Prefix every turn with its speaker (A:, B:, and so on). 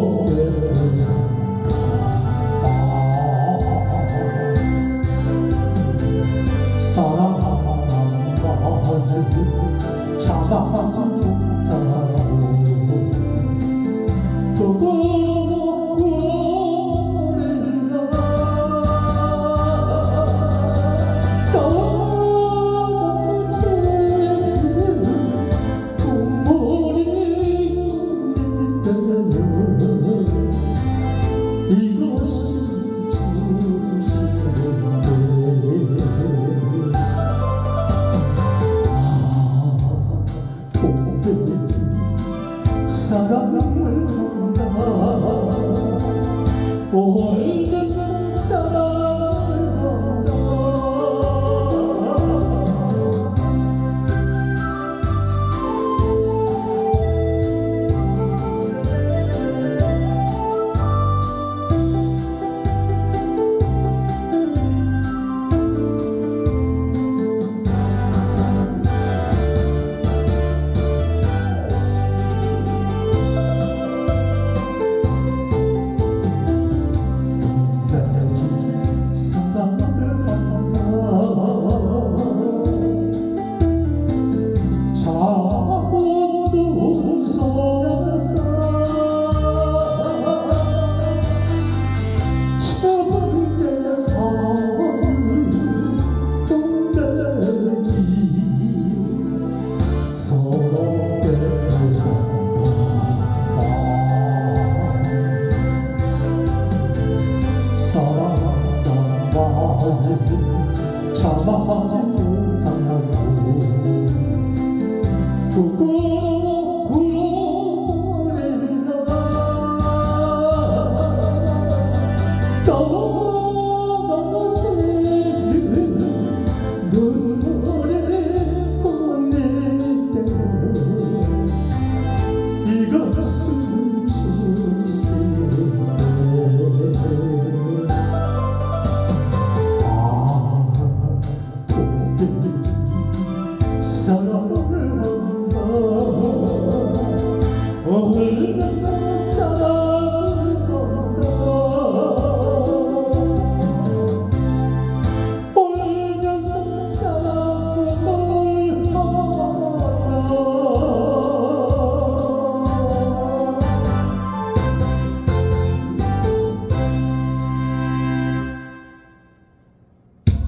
A: 속에 사랑을 잡아둔다고. 거꾸 사랑을 한다. 올 저 구구 Então,